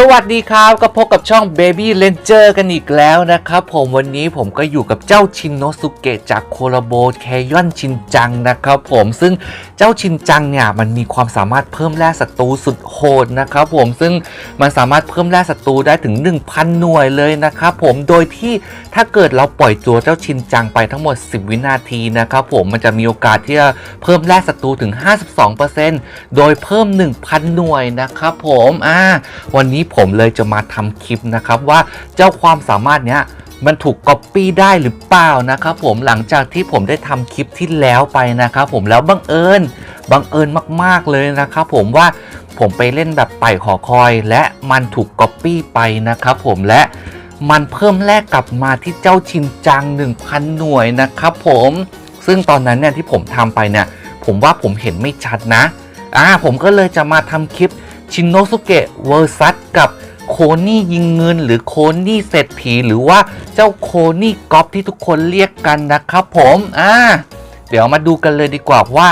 สวัสดีครับก็พบกับช่อง Baby Ranger กันอีกแล้วนะครับผมวันนี้ผมก็อยู่กับเจ้าชินโนสุเกะจากโคโรโบแคยอนชินจังนะครับผมซึ่งเจ้าชินจังเนี่ยมันมีความสามารถเพิ่มแร่ศัตรูสุดโหดนะครับผมซึ่งมันสามารถเพิ่มแร่ศัตรูได้ถึง 1,000 หน่วยเลยนะครับผมโดยที่ถ้าเกิดเราปล่อยตัวเจ้าชินจังไปทั้งหมด 10 วินาทีนะครับผมมันจะมีโอกาสที่จะเพิ่มแร่ศัตรูถึง 52%โดยเพิ่ม 1,000 หน่วยนะครับผมอ่าวันนี้ผมเลยจะมาทำคลิปนะครับว่าเจ้าความสามารถเนี้ยมันถูกก๊อปปี้ได้หรือเปล่านะครับผมหลังจากที่ผมได้ทำคลิปที่แล้วไปนะครับผมแล้วบังเอิญบังเอิญมากๆเลยนะครับผมว่าผมไปเล่นแบบไต่หอคอย และมันถูกก๊อปปี้ไปนะครับผมและมันเพิ่มแลกกลับมาที่เจ้าชินจัง 1,000 หน่วยนะครับผมซึ่งตอนนั้นเนี่ยที่ผมทำไปเนี่ยผมว่าผมเห็นไม่ชัดนะอ่าผมก็เลยจะมาทำคลิป ชินโนสุเกะเวอร์ซัสกับโคนี่ยิงเงินหรือโคนี่เศรษฐีหรือว่าเจ้าโคนี่ก๊อปที่ทุกคนเรียกกันนะครับผมอ่าเดี๋ยวมาดูกันเลยดีกว่าว่า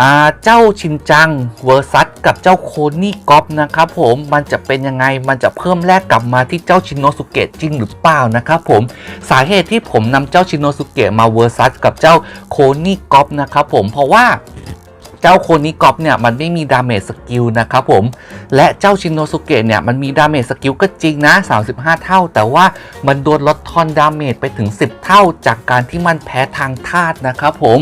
อ่าเจ้าชินจังเวอร์ซัสกับเจ้าโคนี่ก๊อปนะครับผมมันจะเป็นยังไงมันจะเพิ่มแลกกลับมาที่เจ้าชินโนสุเกะจริงหรือเปล่านะครับผมสาเหตุที่ผมนำเจ้าชินโนสุเกะมาเวอร์ซัสกับเจ้าโคนี่ก๊อปนะครับผมเพราะว่า เจ้าโคนิกอฟเนี่ยมันไม่มีดาเมจสกิลนะครับผม และเจ้าชินโนสุเกะเนี่ยมันมีดาเมจสกิลก็จริงนะ 35 เท่า แต่ว่ามันโดนลดทอนดาเมจไปถึง 10 เท่า จากการที่มันแพ้ทางธาตุนะครับผม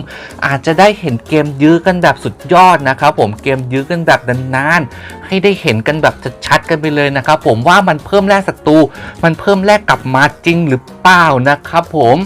อาจจะได้เห็นเกมยื้อกันแบบสุดยอดนะครับผมเกมยื้อกันแบบนานๆให้ได้เห็นกันแบบชัดๆกันไปเลยนะครับผมว่ามันเพิ่มแร่ศัตรูมันเพิ่มแร่กลับมาจริงหรือเปล่านะครับผม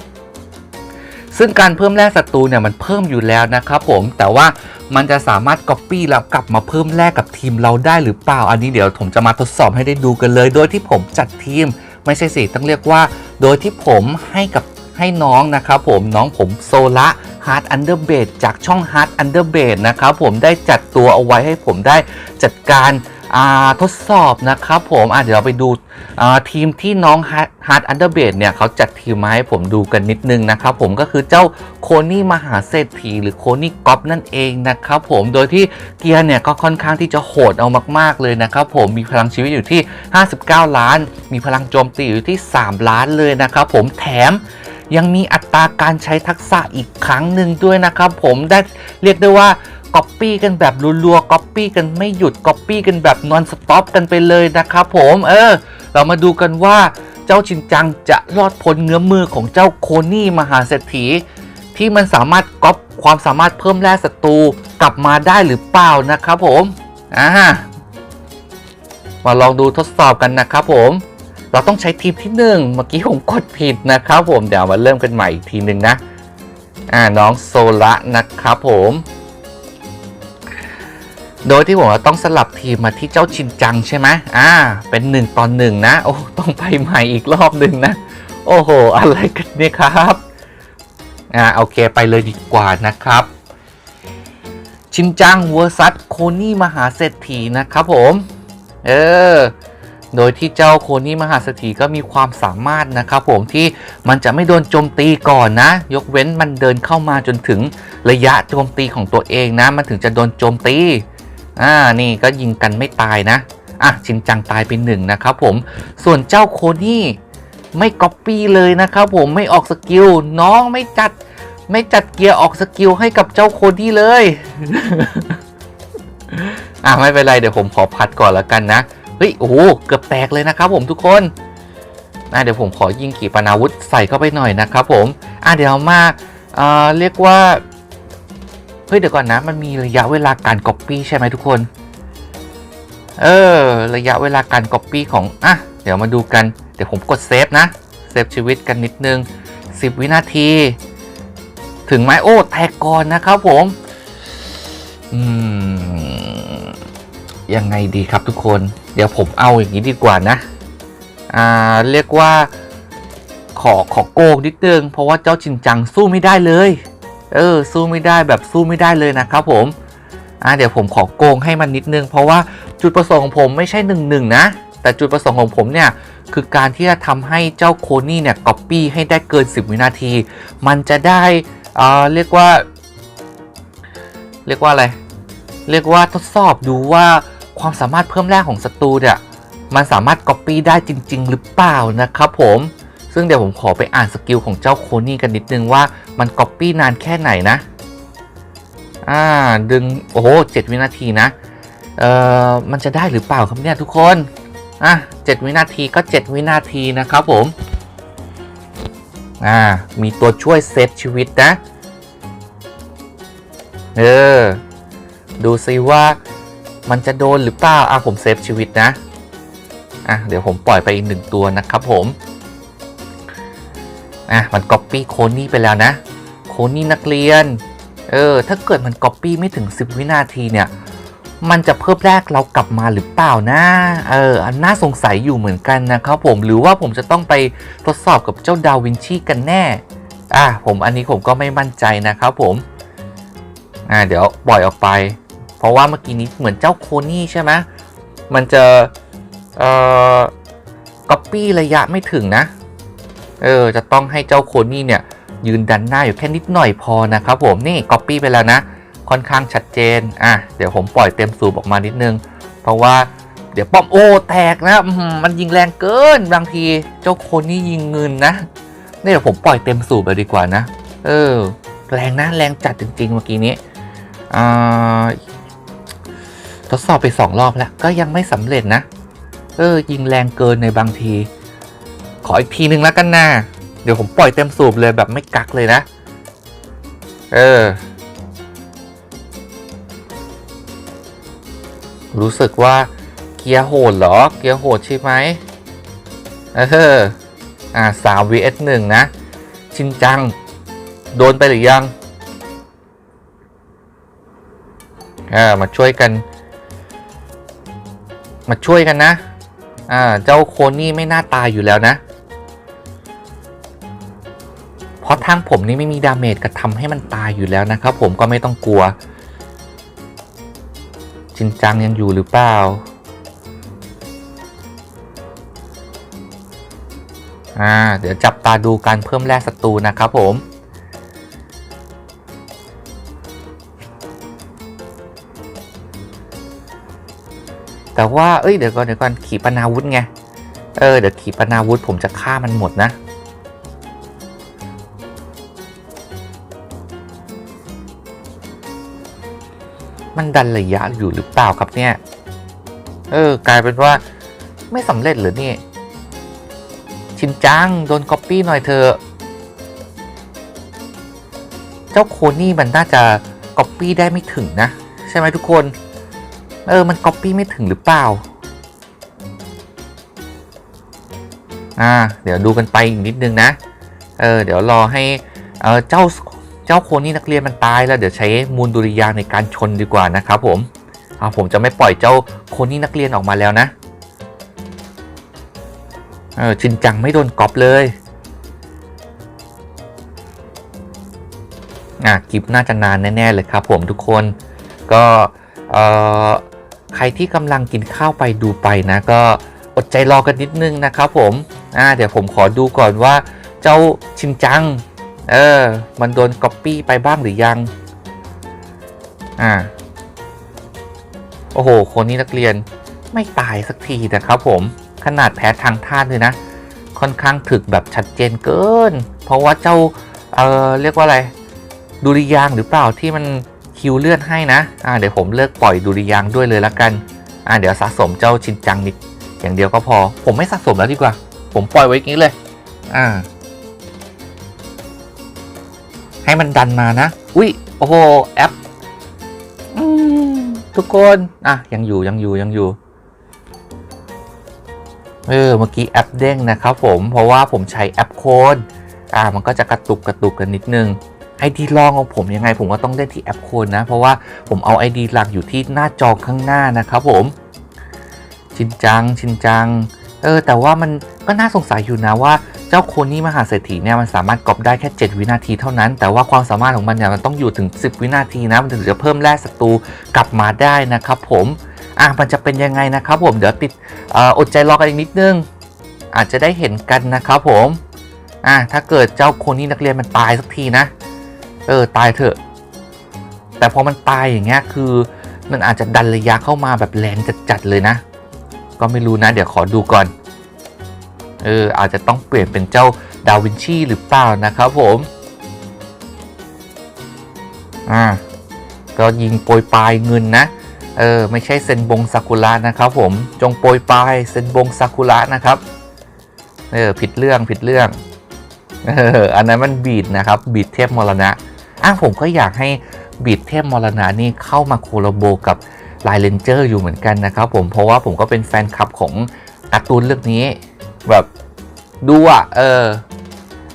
ซึ่งการเพิ่มแร่ศัตรูเนี่ยมันเพิ่มอยู่แล้วนะครับผมแต่ว่า มันจะสามารถ Copy แล้วกลับมาเพิ่มแลกกับทีมเราได้หรือเปล่า อันนี้เดี๋ยวผมจะมาทดสอบให้ได้ดูกันเลย โดยที่ผมจัดทีมไม่ใช่สิต้องเรียกว่า โดยที่ผมให้กับให้น้องนะครับผมน้องผมโซละ Hard Underbed จากช่อง Hard Underbed นะครับผมได้จัดตัวเอาไว้ให้ผมได้จัดการ ทดสอบนะครับผมอะเดี๋ยวเราไปดูทีมที่น้อง Hard Underbed เนี่ยเขาจัดทีมมาให้ผมดูกันนิดนึงนะครับผมก็คือเจ้าโคนี่มหาเศรษฐีหรือโคนี่ก๊อปนั่นเองนะครับผมโดยที่เกียร์เนี่ยก็ค่อนข้างที่จะโหดเอามาก ๆเลยนะครับผมมีพลังชีวิตอยู่ที่ 59 ล้าน มีพลังโจมตีอยู่ที่ 3 ล้านเลยนะครับผมแถมยังมีอัตราการใช้ทักษะอีกครั้งหนึ่งด้วยนะครับผมได้เรียกได้ว่า ก๊อปปี้กันแบบรัวๆก๊อปปี้กันไม่หยุดก๊อปปี้กันแบบนอนสต็อปกันไปเลยนะครับผมเออ เรามาดูกันว่าเจ้าชินจังจะรอดพ้นเงื้อมือของเจ้าโคนี่มหาเศรษฐี ที่มันสามารถก๊อปความสามารถเพิ่มแร่ศัตรูกลับมาได้หรือเปล่านะครับผมอ่ามาลองดูทดสอบกันนะครับผม เราต้องใช้ทีมที่หนึ่งเมื่อกี้ผมกดผิดนะครับผม เดี๋ยวมาเริ่มกันใหม่อีกทีหนึ่งนะ อ่าน้องโซละนะครับผม โดยที่ผมว่าต้องสลับทีมมาที่เจ้าชินจังใช่ไหมอ่า เป็นหนึ่งตอนหนึ่งนะ โอ้ ต้องไปใหม่อีกรอบหนึ่งนะ โอ้โห อะไรกันเนี่ยครับ อ่า โอเค ไปเลยดีกว่านะครับ ชินจังเวอร์ซัสโคนี่มหาเศรษฐีนะครับผม เออ โดยที่เจ้าโคนี่มหาเศรษฐีก็มีความสามารถนะครับผมที่มันจะไม่โดนโจมตีก่อนนะ ยกเว้นมันเดินเข้ามาจนถึงระยะโจมตีของตัวเองนะ มันถึงจะโดนโจมตี อ่านี่ก็ยิงกันไม่ตายนะ อะชินจังตายไปหนึ่งนะครับผมส่วนเจ้าโคนี่ไม่ก๊อปปี้เลยนะครับผมไม่ออกสกิลน้องไม่จัดไม่จัดเกียร์ออกสกิลให้กับเจ้าโคนี่เลย อะไม่เป็นไรเดี๋ยวผมขอพัดก่อนแล้วกันนะเฮ้ยโอ้โหเกือบแตกเลยนะครับผมทุกคนอะเดี๋ยวผมขอยิงขีปนาวุธใส่เข้าไปหน่อยนะครับผมอะเดี๋ยวมาเอ่อเรียกว่า ฮ้ยเดี๋ยวก่อนนะ มันมีระยะเวลาการก๊อปปี้ใช่ไหมทุกคน เออ ระยะเวลาการก๊อปปี้ของ อะ เดี๋ยวมาดูกัน เดี๋ยวผมกดเซฟนะ เซฟชีวิตกันนิดนึง 10 วินาที ถึงไหมโอ้แตกก่อนนะครับผม อืม ยังไงดีครับทุกคน เดี๋ยวผมเอาอย่างนี้ดีกว่านะ อ่า เรียกว่า ขอขอโกงนิดนึง เพราะว่าเจ้าจินจังสู้ไม่ได้เลย เออสู้ไม่ได้แบบสู้ไม่ได้เลยนะครับผมอ่าเดี๋ยวผมขอโกงให้มันนิดนึง เพราะว่าจุดประสงค์ของผมไม่ใช่หนึ่งหนึ่งนะ แต่จุดประสงค์ของผมเนี่ย คือการที่จะทำให้เจ้าโคนี่เนี่ยก๊อปปี้ให้ได้เกิน 10 วินาที มันจะได้อ่าเรียกว่า เรียกว่าอะไร เรียกว่าทดสอบดูว่าความสามารถเพิ่มแรกของศัตรูเนี่ยมันสามารถ Copy ได้จริง ๆ หรือเปล่านะครับผม ซึ่งเดี๋ยวผมขอไปอ่านสกิลของเจ้าโคนี่กันนิดนึงว่ามัน Copy นานแค่ไหนนะ อ่า ดึง โอ้โหเจ็ดวินาทีนะ เอ่อ มันจะได้หรือเปล่าครับเนี่ยทุกคน อะเจ็ดวินาทีก็เจ็ดวินาทีนะครับผม อ่า มีตัวช่วยเซฟชีวิตนะ เออ ดูซิว่ามันจะโดนหรือเปล่า อะผมเซฟชีวิตนะ อะเดี๋ยวผมปล่อยไปอีกหนึ่งตัวนะครับผม อะมันก๊อปปี้โคนี่ไปแล้วนะ โคนี่นักเรียน เออ ถ้าเกิดมันก๊อปปี้ไม่ถึง 10 วินาทีเนี่ย มันจะเพิ่มแรกเรากลับมาหรือเปล่านะ เออ อันน่าสงสัยอยู่เหมือนกันนะครับผม หรือว่าผมจะต้องไปทดสอบกับเจ้าดาวินชีกันแน่ อะ ผมอันนี้ผมก็ไม่มั่นใจนะครับผม อ่า เดี๋ยวปล่อยออกไป เพราะว่าเมื่อกี้นี้เหมือนเจ้าโคนี่ใช่ไหมมันจะ เอ่อ ก๊อปปี้ระยะไม่ถึงนะ เออจะต้องให้เจ้าโคนี่เนี่ยยืนดันหน้าอยู่แค่นิดหน่อยพอนะครับผมนี่ก๊อปปี้ไปแล้วนะ ค่อนข้างชัดเจนอะเดี๋ยวผมปล่อยเต็มสูบออกมานิดนึง เพราะว่าเดี๋ยวป้อมโอ้แตกนะมันยิงแรงเกินบางทีเจ้าโคนี่ยิงเงินนะนี่เดี๋ยวผมปล่อยเต็มสูบไปดีกว่านะ เออ แรงนะแรงจัดจริง ๆ เมื่อกี้นี้อ่าทดสอบไปสองรอบแล้วก็ยังไม่สำเร็จนะ เออ ยิงแรงเกินในบางที ขออีกทีนึงแล้วกันนะเดี๋ยวผมปล่อยเต็มสูบเลยแบบไม่กักเลยนะ เออ รู้สึกว่าเกียร์โหดเหรอ เกียร์โหดใช่ไหมเออ อ่าสาม vs หนึ่งนะ ชินจัง โดนไปหรือยังอ่ามาช่วยกัน มาช่วยกันนะ อ่า เจ้าโคนี่ไม่น่าตายอยู่แล้วนะ ราะทางผมนี่ไม่มีดาเมจกระทำให้มันตายอยู่แล้วนะครับผมก็ไม่ต้องกลัวชินจังยังอยู่หรือเปล่าอ่าเดี๋ยวจับตาดูการเพิ่มแร่ศัตรูนะครับผมแต่ว่า เอ้ย เดี๋ยวก่อน เดี๋ยวก่อน ขีปนาวุธไง เออ เดี๋ยวขีปนาวุธผมจะฆ่ามันหมดนะ มันดันระยะอยู่หรือเปล่าครับเนี่ย เออกลายเป็นว่าไม่สำเร็จหรือนี่ ชินจังโดนก๊อปปี้หน่อยเถอะเจ้าโคนี่มันน่าจะก๊อปปี้ได้ไม่ถึงนะ ใช่ไหมทุกคน เออมันก๊อปปี้ไม่ถึงหรือเปล่าอ่าเดี๋ยวดูกันไปอีกนิดนึงนะ เออเดี๋ยวรอให้เออเจ้า เจ้าโคนี่นักเรียนมันตายแล้วเดี๋ยวใช้มูลดุริยางในการชนดีกว่านะครับผมอ่าผมจะไม่ปล่อยเจ้าโคนี่นักเรียนออกมาแล้วนะเออชินจังไม่โดนก๊อปเลยอะคลิปน่าจะนานแน่ๆเลยครับผมทุกคนก็เอ่อใครที่กำลังกินข้าวไปดูไปนะ ก็อดใจรอกันนิดนึงนะครับผมอ่าเดี๋ยวผมขอดูก่อนว่าเจ้าชินจัง เออ มันโดนก๊อปปี้ไปบ้างหรือยัง อ่า โอ้โห คนนี้นักเรียนไม่ตายสักทีนะครับผม ขนาดแพ้ทางท่าตุเลยนะ ค่อนข้างถึกแบบชัดเจนเกิน เพราะว่าเจ้า เออเรียกว่าอะไร ดุริยางหรือเปล่าที่มันคิวเลือดให้นะ อ่า เดี๋ยวผมเลิกปล่อยดุริยางด้วยเลยละกัน อ่า เดี๋ยวสะสมเจ้าชินจังนิดอย่างเดียวก็พอ ผมไม่สะสมแล้วดีกว่า ผมปล่อยไว้อย่างนี้เลย อ่า ให้มันดันมานะ อุ้ยโอ้โหแอปอทุกคนอะยังอยู่ยังอยู่ยังอยู่เออเมื่อกี้แอปเด้งนะครับผมเพราะว่าผมใช้แอปโค้ดอ่ามันก็จะกระตุกกระตุกกันนิดนึงไอดีลองของผมยังไงผมก็ต้องเล่นที่แอปโค้ดนะ เพราะว่าผมเอา ID หลักอยู่ที่หน้าจอข้างหน้านะครับผม ชินจังชินจัง เออแต่ว่ามันก็น่าสงสัยอยู่นะว่า เจ้าโคนี่มหาเศรษฐีเนี่ยมันสามารถกรอบได้แค่ 7 วินาทีเท่านั้น แต่ว่าความสามารถของมันเนี่ยมันต้องอยู่ถึง 10 วินาทีนะมันถึงจะเพิ่มแร่ศัตรูกลับมาได้นะครับผมอะมันจะเป็นยังไงนะครับผมเดี๋ยวติดอออดใจรอกันอีกนิดนึง อาจจะได้เห็นกันนะครับผมอะถ้าเกิดเจ้าโคนี่นักเรียนมันตายสักทีนะเออตายเถอะ แต่พอมันตายอย่างเงี้ยคือมันอาจจะดันระยะเข้ามาแบบแรงจัดๆเลยนะ ก็ไม่รู้นะ เดี๋ยวขอดูก่อน เอออาจจะต้องเปลี่ยนเป็นเจ้าดาวินชีหรือเปล่านะครับผมอ่าก็ยิงโปรยปลายเงินนะเออไม่ใช่เซนบงซากุระนะครับผมจงโปรยปลายเซนบงซากุระนะครับเออผิดเรื่องผิดเรื่องเอออันนั้นมันบีดนะครับบีดเทพมรณะอะผมก็อยากให้บีดเทพมรณะนี่เข้ามาโคลโบกับไลเลนเจอร์อยู่เหมือนกันนะครับผมเพราะว่าผมก็เป็นแฟนคลับของการ์ตูนเรื่องนี้ แบบดูอะ เออ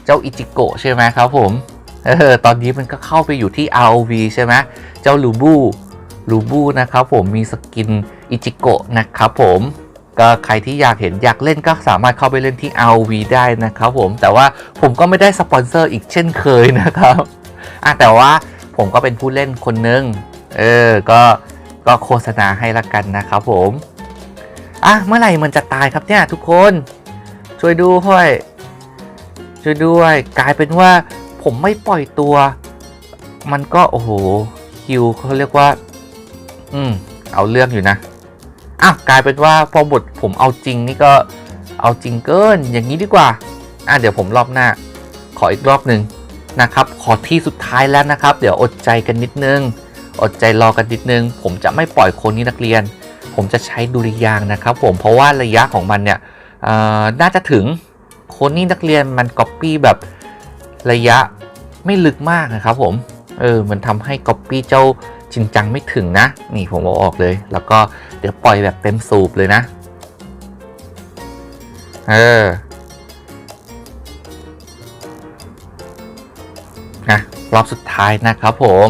เจ้าอิจิโกะใช่ไหมครับผม เออ ตอนนี้มันก็เข้าไปอยู่ที่ ROV ใช่ไหมเจ้าลูบูลูบูนะครับผมมีสกินอิจิโกะนะครับผมก็ใครที่อยากเห็นอยากเล่นก็สามารถเข้าไปเล่นที่ ROV ได้นะครับผมแต่ว่าผมก็ไม่ได้สปอนเซอร์อีกเช่นเคยนะครับอะแต่ว่าผมก็เป็นผู้เล่นคนนึง เออ ก็ก็โฆษณาให้ละกันนะครับผม อะ เมื่อไหร่มันจะตายครับเนี่ยทุกคน ช่วยดูห้อยช่วยด้วย กลายเป็นว่าผมไม่ปล่อยตัว มันก็โอ้โหคิวเขาเรียกว่า อืม เอาเรื่องอยู่นะอ้าวกลายเป็นว่าพอบทผมเอาจริงนี่ก็เอาจริงเกิน อย่างนี้ดีกว่า อะเดี๋ยวผมรอบหน้า ขออีกรอบหนึ่งนะครับ ขอที่สุดท้ายแล้วนะครับ เดี๋ยวอดใจกันนิดนึง อดใจรอกันนิดนึง ผมจะไม่ปล่อยคนนี้นักเรียน ผมจะใช้ดุริยางนะครับ ผมเพราะว่าระยะของมันเนี่ย น่าจะถึงคนนี้นักเรียนมันก๊อปปี้แบบระยะไม่ลึกมากนะครับผม เออ มันทำให้ก๊อปปี้เจ้าชินจังไม่ถึงนะ นี่ผมเอาออกเลย แล้วก็เดี๋ยวปล่อยแบบเต็มสูบเลยนะ เออนะรอบสุดท้ายนะครับผม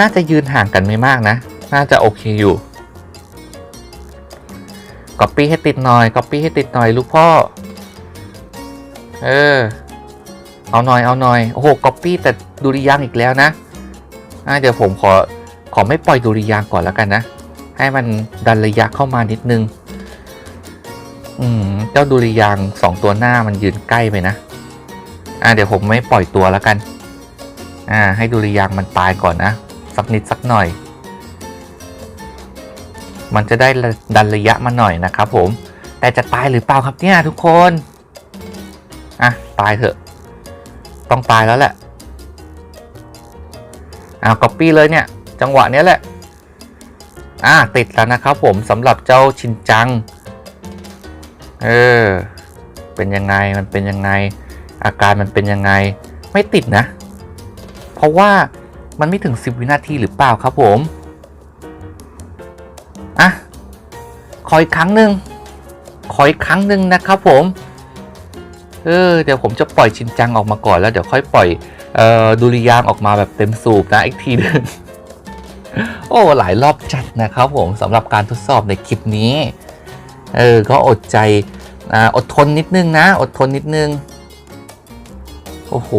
น่าจะยืนห่างกันไม่มากนะ น่าจะโอเคอยู่ก๊อปปี้ให้ติดหน่อยก๊อปปี้ให้ติดหน่อยลูกพ่อ เออ เอาหน่อยเอาหน่อย โอ้โหก๊อปปี้แต่ดุริยางอีกแล้วนะอะเดี๋ยวผมขอขอไม่ปล่อยดุริยางก่อนแล้วกันนะ ให้มันดันระยะเข้ามานิดนึง อืม เจ้าดุริยางสองตัวหน้ามันยืนใกล้ไปนะ อะเดี๋ยวผมไม่ปล่อยตัวแล้วกัน อ่า ให้ดุริยางมันตายก่อนนะ สักนิดสักหน่อย มันจะได้ดันระยะมาหน่อยนะครับผม แต่จะตายหรือเปล่าครับเนี่ยทุกคน อะ ตายเถอะ ต้องตายแล้วแหละอ้าก๊อปปี้เลยเนี่ย จังหวะเนี้ยแหละ อ่าติดแล้วนะครับผมสำหรับเจ้าชินจัง เออ เป็นยังไงมันเป็นยังไง อาการมันเป็นยังไง ไม่ติดนะ เพราะว่า มันไม่ถึง 10 วินาทีหรือเปล่าครับผม อะ ขออีกครั้งหนึ่งขออีกครั้งหนึ่งนะครับผม เออ เดี๋ยวผมจะปล่อยชินจังออกมาก่อนแล้วเดี๋ยวค่อยปล่อยเอ่อดุริยางออกมาแบบเต็มสูบนะอีกทีหนึงโอ้ หลายรอบจัดนะครับผมสำหรับการทดสอบในคลิปนี้ เออ ก็อดใจออดทนนิดนึงนะ อดทนนิดนึง โอ้โห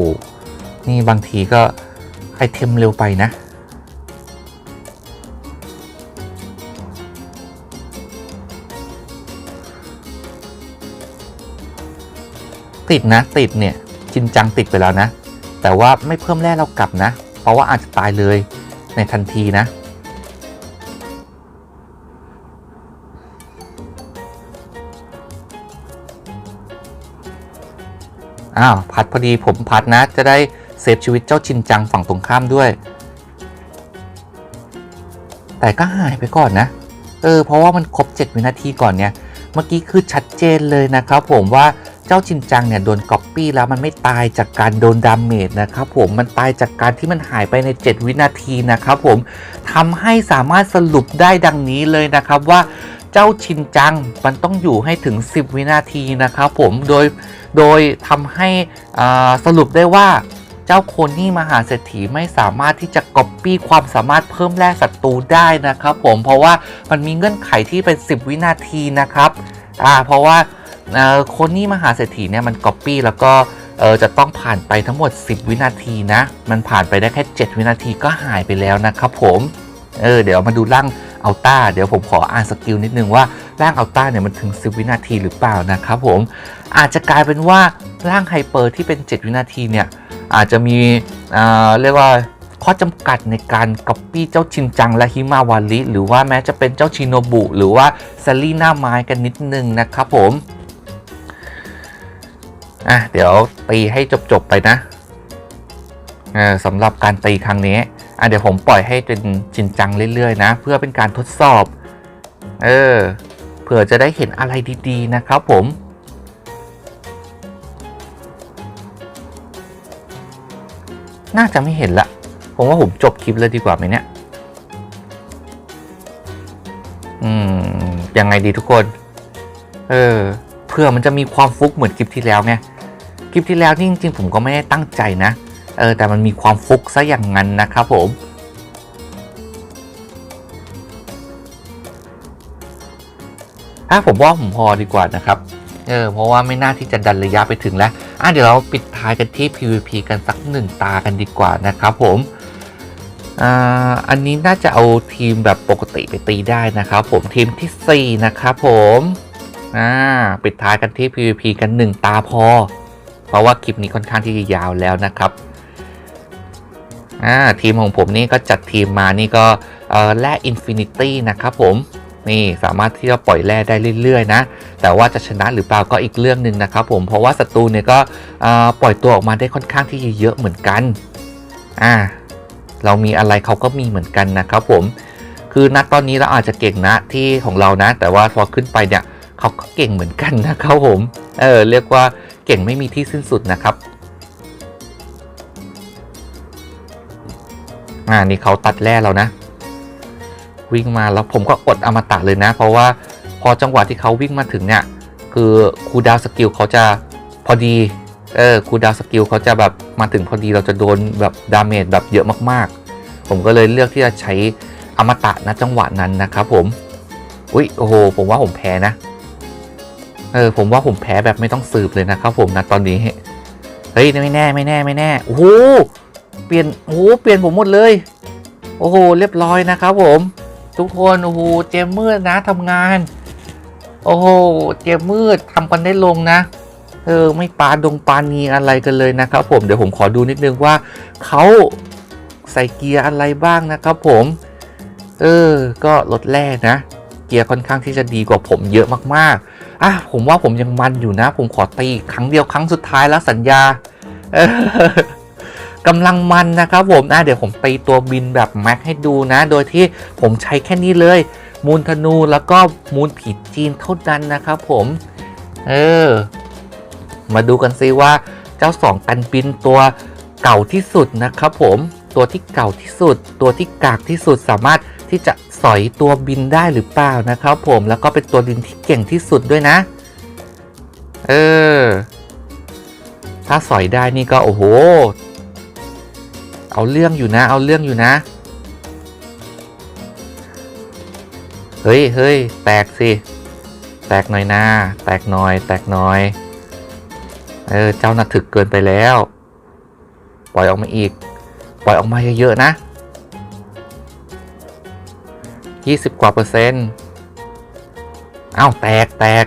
นี่บางทีก็ ไอเทมเร็วไปนะ ติดนะติดเนี่ยจินจังติดไปแล้วนะ แต่ว่าไม่เพิ่มแร่เรากลับนะ เพราะว่าอาจจะตายเลยในทันทีนะอ้าวพัดพอดีผมพัดนะจะได้ เซฟชีวิตเจ้าชินจังฝั่งตรงข้ามด้วย แต่ก็หายไปก่อนนะ เออ เพราะว่ามันครบ 7 วินาทีก่อนเนี่ย เมื่อกี้คือชัดเจนเลยนะครับผมว่าเจ้าชินจังเนี่ยโดนก๊อปปี้แล้วมันไม่ตายจากการโดนดาเมจนะครับผมมันตายจากการที่มันหายไปใน 7 วินาทีนะครับผมทำให้สามารถสรุปได้ดังนี้เลยนะครับว่าเจ้าชินจังมันต้องอยู่ให้ถึง 10 วินาทีนะครับผมโดยโดยทำให้สรุปได้ว่า เจ้าโคนี่มหาเศรษฐีไม่สามารถที่จะก๊อปปี้ความสามารถเพิ่มแร่ศัตรูได้นะครับผมเพราะว่ามันมีเงื่อนไขที่เป็น 10 วินาทีนะครับอ่าเพราะว่าโคนี่มหาเศรษฐีเนี่ยมันก๊อปปี้แล้วก็เออจะต้องผ่านไปทั้งหมด 10 วินาทีนะ มันผ่านไปได้แค่ 7 วินาทีก็หายไปแล้วนะครับผมเออเดี๋ยวมาดูร่างอัลต้าเดี๋ยวผมขออ่านสกิลนิดนึงว่าร่างอัลต้าเนี่ยมันถึง 10 วินาทีหรือเปล่านะครับผมอาจจะกลายเป็นว่าร่างไฮเปอร์ที่เป็น 7 วินาทีเนี่ย อาจจะมีเรียกว่าข้อจำกัดในการก๊อปปี้เจ้าชินจังและฮิมาวาริหรือว่าแม้จะเป็นเจ้าชิโนบุ หรือว่าซารีหน้าไม้กันนิดนึงนะครับผมอะเดี๋ยวตีให้จบ ๆ ไปนะสำหรับการตีครั้งนี้อะเดี๋ยวผมปล่อยให้เป็นจริงจังเรื่อย ๆ นะ เพื่อเป็นการทดสอบ เออเผื่อจะได้เห็นอะไรดี ๆ นะครับผม น่าจะไม่เห็นละ ผมว่าผมจบคลิปเลยดีกว่าไหมเนี่ย อืม ยังไงดีทุกคน เออ เพื่อมันจะมีความฟุกเหมือนคลิปที่แล้วไง คลิปที่แล้วนี่จริง ๆ ผมก็ไม่ได้ตั้งใจนะ เออ แต่มันมีความฟุกซะอย่างนั้นนะครับผมถ้าผมว่าผมพอดีกว่านะครับ เออ เพราะว่าไม่น่าที่จะดันระยะไปถึงแล้ว อะเดี๋ยวเราปิดท้ายกันที่ PVP กันสักหนึ่งตากันดีกว่านะครับผมอ่าอันนี้น่าจะเอาทีมแบบปกติไปตีได้นะครับผมทีมที่ 4 นะครับผมอ่าปิดท้ายกันที่ PVP กัน 1 ตาพอ เพราะว่าคลิปนี้ค่อนข้างที่จะยาวแล้วนะครับอ่าทีมของผมนี่ก็จัดทีมมานี่ก็แร่อินฟินิตี้นะครับผม นี่สามารถที่จะปล่อยแร่ได้เรื่อยๆนะ แต่ว่าจะชนะหรือเปล่าก็อีกเรื่องหนึ่งนะครับผม เพราะว่าศัตรูเนี่ยก็ปล่อยตัวออกมาได้ค่อนข้างที่เยอะเหมือนกัน อ่า เรามีอะไรเขาก็มีเหมือนกันนะครับผม คือณตอนนี้เราอาจจะเก่งนะที่ของเรานะ แต่ว่าพอขึ้นไปเนี่ยเขาก็เก่งเหมือนกันนะครับผม เออเรียกว่าเก่งไม่มีที่สิ้นสุดนะครับอ่านี่เขาตัดแร่เรานะ วิ่งมาแล้วผมก็กดอมตะเลยนะ เพราะว่าพอจังหวะที่เขาวิ่งมาถึงเนี่ยคือคูดาวสกิลเขาจะพอดีเออคูดาวสกิลเขาจะแบบมาถึงพอดีเราจะโดนแบบดาเมจแบบเยอะมากๆ ผมก็เลยเลือกที่จะใช้อมตะณจังหวะนั้นนะครับผมอุ้ยโอ้โหผมว่าผมแพ้นะเออผมว่าผมแพ้แบบไม่ต้องสืบเลยนะครับผมนะตอนนี้เฮ้ยไม่แน่ไม่แน่ไม่แน่โอ้โหเปลี่ยนโอ้โหเปลี่ยนผมหมดเลย โอ้โหเรียบร้อยนะครับผม ทุกคนโอ้โหเจมมืดนะทำงาน โอ้โหเจมมืดทำกันได้ลงนะเออไม่ปาดงปานีอะไรกันเลยนะครับผมเดี๋ยวผมขอดูนิดนึงว่าเขาใส่เกียร์อะไรบ้างนะครับผมเออก็ลดแร่นะ เกียร์ค่อนข้างที่จะดีกว่าผมเยอะมากๆอะผมว่าผมยังมันอยู่นะ ผมขอตีครั้งเดียวครั้งสุดท้ายแล้วสัญญาเกำลังมันนะครับผมนะเดี๋ยวผมตีตัวบินแบบแม็กให้ดูนะ โดยที่ผมใช้แค่นี้เลย มูลธนูแล้วก็มูลผีจีนเท่านั้นนะครับผมเออมาดูกันซิว่าเจ้าสองกันบินตัวเก่าที่สุดนะครับผมตัวที่เก่าที่สุด ตัวที่กากที่สุดสามารถที่จะสอยตัวบินได้หรือเปล่านะครับผมแล้วก็เป็นตัวดินที่เก่งที่สุดด้วยนะ เออ ถ้าสอยได้นี่ก็โอ้โห เอาเรื่องอยู่นะ เอาเรื่องอยู่นะ เฮ้ยเฮ้ยแตกสิ แตกหน่อยนะ แตกหน่อย แตกหน่อย เออ เจ้าน่ะถึกเกินไปแล้ว ปล่อยออกมาอีก ปล่อยออกมาเยอะๆนะ20 กว่าเปอร์เซ็นต์อ้าวแตกแตก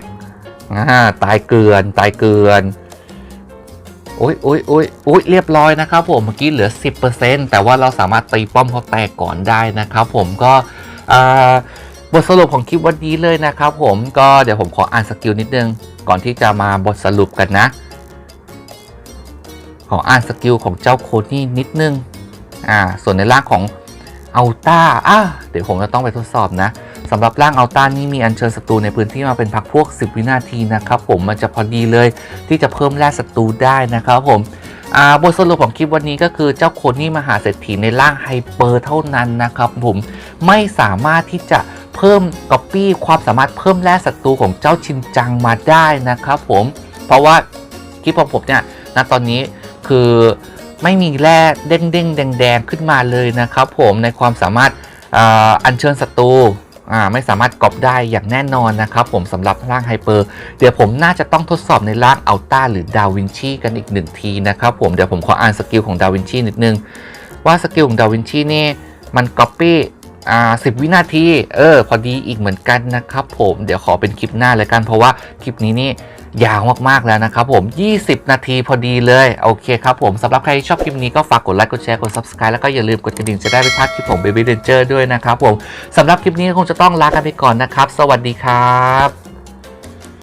อ่าตายเกลือน ตายเกลือน โอ้ยโอ้ยโอ้ยโอ้ยเรียบร้อยนะครับผมเมื่อกี้เหลือ 10%แต่ว่าเราสามารถตีป้อมเขาแตกก่อนได้นะครับผมก็บทสรุปของคลิปวันนี้เลยนะครับผมก็เดี๋ยวผมขออ่านสกิลนิดนึง ก่อนที่จะมาบทสรุปกันนะ ขออ่านสกิลของเจ้าโคนี่นิดนึงอ่าส่วนในร่างของอัลต้าอะเดี๋ยวผมจะต้องไปทดสอบนะ สำหรับร่างอัลต้านี่มีอัญเชิญศัตรูในพื้นที่มาเป็นพักพวก 10 วินาทีนะครับผมมันจะพอดีเลยที่จะเพิ่มแร่ศัตรูได้นะครับผมอาบทสรุปของคลิปวันนี้ก็คือเจ้าโคนี่มหาเศรษฐีในร่างไฮเปอร์เท่านั้นนะครับผมไม่สามารถที่จะเพิ่มก๊อปปี้ความสามารถเพิ่มแร่ศัตรูของเจ้าชินจังมาได้นะครับผมเพราะว่าคลิปของผมเนี่ยณตอนนี้คือไม่มีแร่เด้งเด้งแดงแดงๆขึ้นมาเลยนะครับผมในความสามารถอัญเชิญศัตรู อ่าไม่สามารถกอบได้อย่างแน่นอนนะครับผมสำหรับร่างไฮเปอร์เดี๋ยวผมน่าจะต้องทดสอบในร่างอัลต้าหรือดาวินชีกันอีกหนึ่งทีนะครับผมเดี๋ยวผมขออ่านสกิลของดาวินชีนิดนึง ว่าสกิลของดาวินชีนี่มันก๊อปปี้ อ่า10วินาทีเออพอดีอีกเหมือนกันนะครับผมเดี๋ยวขอเป็นคลิปหน้าเลยกันเพราะว่าคลิปนี้นี่ยาวมากๆแล้วนะครับผม 20 นาทีพอดีเลย โอเคครับผมสำหรับใครที่ชอบคลิปนี้ก็ฝากกดไลค์ กดแชร์ กด subscribe แล้วก็อย่าลืมกดกระดิ่งจะได้ไม่พลาดคลิปของ Baby Ranger ด้วยนะครับผมสำหรับคลิปนี้คงจะต้องลากันไปก่อนนะครับ สวัสดีครับ